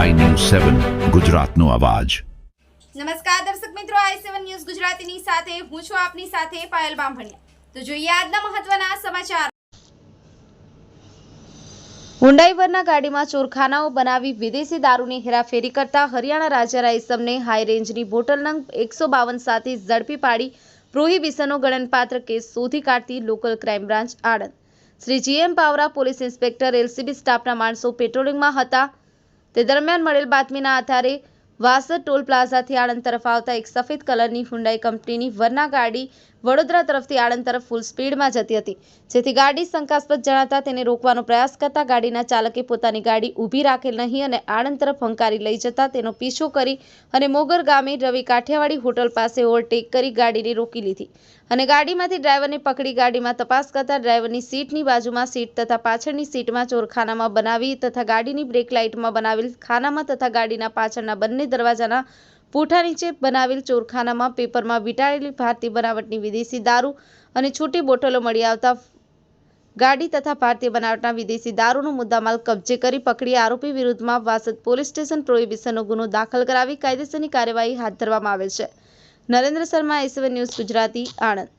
સેવન ગુજરાતનો અવાજ. નમસ્કાર દર્શક મિત્રો આઈ સેવન ન્યૂઝ ગુજરાતીની સાથે હું છું આપની સાથે પાયલ બામભણિયા. તો જોઈએ આજના મહત્વના સમાચાર. હુંડાઈવરના ગાડીમાં ચોરખાનાઓ બનાવી વિદેશી દારૂની હેરાફેરી કરતા હરિયાણા રાજ્યના ઇસમને હાઈ રેન્જની બોટલ નંગ એકસો બાવન સાથે ઝડપી પાડી પ્રોહિબિશનનો ગણનપાત્ર કેસ શોધી કાઢતી local crime branch Anand. Shri GM Pawara police inspector LCB સ્ટાફના માણસો પેટ્રોલિંગમાં હતા. તે દરમિયાન મળેલ બાતમીના આધારે વાસદ ટોલ પ્લાઝાથી આણંદ તરફ આવતા એક સફેદ કલરની હુંડાઈ કંપનીની વરના ગાડી વડોદરા તરફથી આણંદ તરફ ફૂલ સ્પીડમાં જતી હતી. જેથી ગાડી શંકાસ્પદ જણાતા તેને રોકવાનો પ્રયાસ કરતા ગાડીના ચાલકે પોતાની ગાડી ઊભી રાખેલ નહીં અને આણંદ તરફ હંકારી લઈ જતા તેનો પીછો કરી અને મોગર ગામે રવિ કાઠિયાવાડી હોટલ પાસે ઓવરટેક કરી ગાડીને રોકી લીધી. અને ગાડીમાંથી ડ્રાઈવરને પકડી ગાડીમાં તપાસ કરતા ડ્રાઈવરની સીટની બાજુમાં સીટ તથા પાછળની સીટમાં ચોરખાનામાં બનાવી તથા ગાડીની બ્રેક લાઇટમાં બનાવેલ ખાનામાં તથા ગાડીના પાછળના બંને દરવાજાના પૂઠા નીચે બનાવેલ ચોરખાનામાં પેપરમાં વીંટાળેલી ભારતીય બનાવટની વિદેશી દારૂ અને છૂટી બોટલો મળી આવતા ગાડી તથા ભારતીય બનાવટના વિદેશી દારૂનો મુદ્દામાલ કબજે કરી પકડી આરોપી વિરુદ્ધમાં વાસદ પોલીસ સ્ટેશન પ્રોહિબિશનનો ગુનો દાખલ કરાવી કાયદેસરની કાર્યવાહી હાથ ધરવામાં આવેલ છે. Narendra Sharma S one news Gujarati Anand.